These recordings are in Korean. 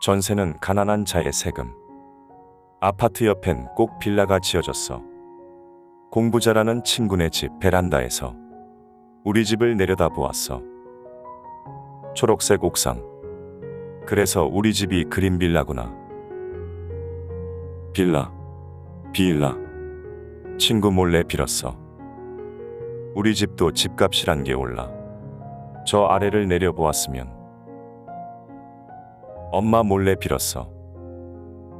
전세는 가난한 자의 세금. 아파트 옆엔 꼭 빌라가 지어졌어. 공부 잘하는 친구네 집 베란다에서 우리 집을 내려다보았어. 초록색 옥상. 그래서 우리 집이 그린 빌라구나. 빌라, 빌라. 친구 몰래 빌었어. 우리 집도 집값이란 게 올라. 저 아래를 내려보았으면. 엄마 몰래 빌었어.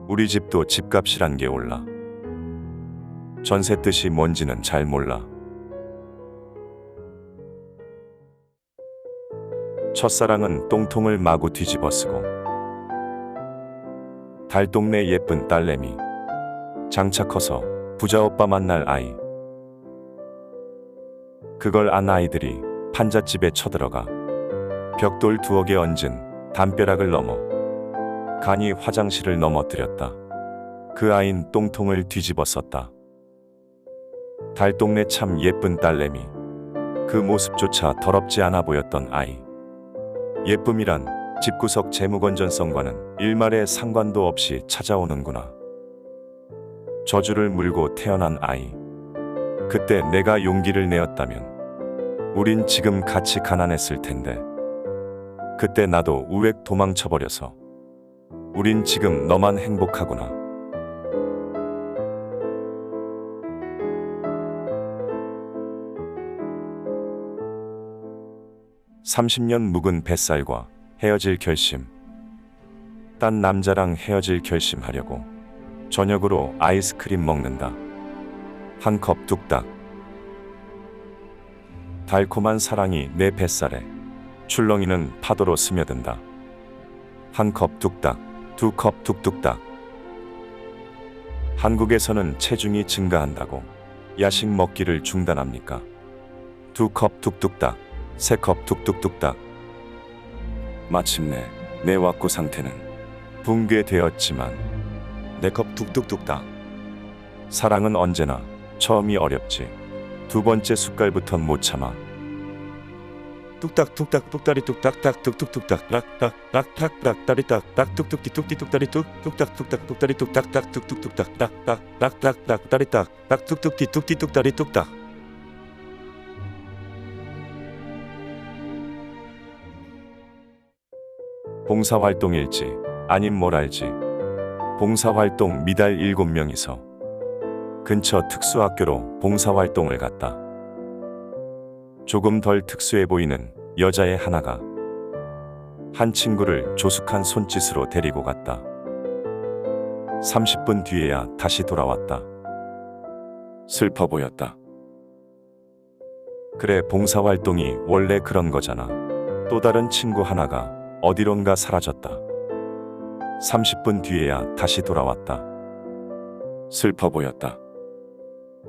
우리 집도 집값이란 게 올라. 전세 뜻이 뭔지는 잘 몰라. 첫사랑은 똥통을 마구 뒤집어 쓰고 달동네 예쁜 딸내미 장차 커서 부자 오빠 만날 아이 그걸 안 아이들이 판잣집에 쳐들어가 벽돌 개 얹은 담벼락을 넘어 간이 화장실을 넘어뜨렸다. 그 아인 똥통을 뒤집어 썼다. 달동네 참 예쁜 딸내미. 그 모습조차 더럽지 않아 보였던 아이. 예쁨이란 집구석 재무건전성과는 일말의 상관도 없이 찾아오는구나. 저주를 물고 태어난 아이. 그때 내가 용기를 내었다면 우린 지금 같이 가난했을 텐데. 그때 나도 우웩 도망쳐버려서 우린 지금 너만 행복하구나. (30년) 묵은 뱃살과 헤어질 결심. 딴 남자랑 헤어질 결심하려고 저녁으로 아이스크림 먹는다. 한 컵 뚝딱. 달콤한 사랑이 내 뱃살에 출렁이는 파도로 스며든다. 한 컵 뚝딱 두 컵 뚝뚝딱. 한국에서는 체중이 증가한다고 야식 먹기를 중단합니까? 두 컵 뚝뚝딱 세 컵 뚝뚝뚝딱. 마침내 내 왁구 상태는 붕괴되었지만 네 컵 뚝뚝뚝딱. 사랑은 언제나 처음이 어렵지. 두 번째 숟갈부턴 못 참아 뚝딱 뚝딱 뚝다리 뚝딱딱 뚝뚝뚝딱 락딱 락탁 락다리 딱딱 뚝뚝띠 뚝띠 뚝다리 뚝 뚝딱 뚝딱 뚝다리 뚝딱딱 뚝뚝뚝딱 락딱 락딱 락다리 딱딱 뚝뚝띠 뚝띠 뚝다리 뚝딱 봉사활동일지 아님 뭘 알지 봉사활동 미달 7명이서 근처 특수학교로 봉사활동을 갔다. 조금 덜 특수해 보이는 여자애 하나가 한 친구를 조숙한 손짓으로 데리고 갔다. 30분 뒤에야 다시 돌아왔다. 슬퍼 보였다. 그래, 봉사활동이 원래 그런 거잖아. 또 다른 친구 하나가 어디론가 사라졌다. 30분 뒤에야 다시 돌아왔다. 슬퍼 보였다.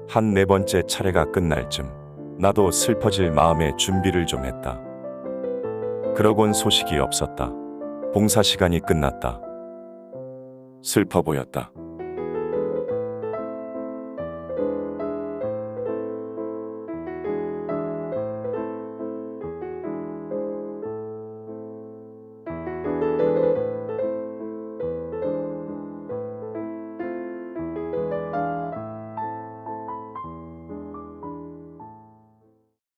한 네 번째 차례가 끝날 쯤 나도 슬퍼질 마음의 준비를 좀 했다. 그러곤 소식이 없었다. 봉사 시간이 끝났다. 슬퍼 보였다.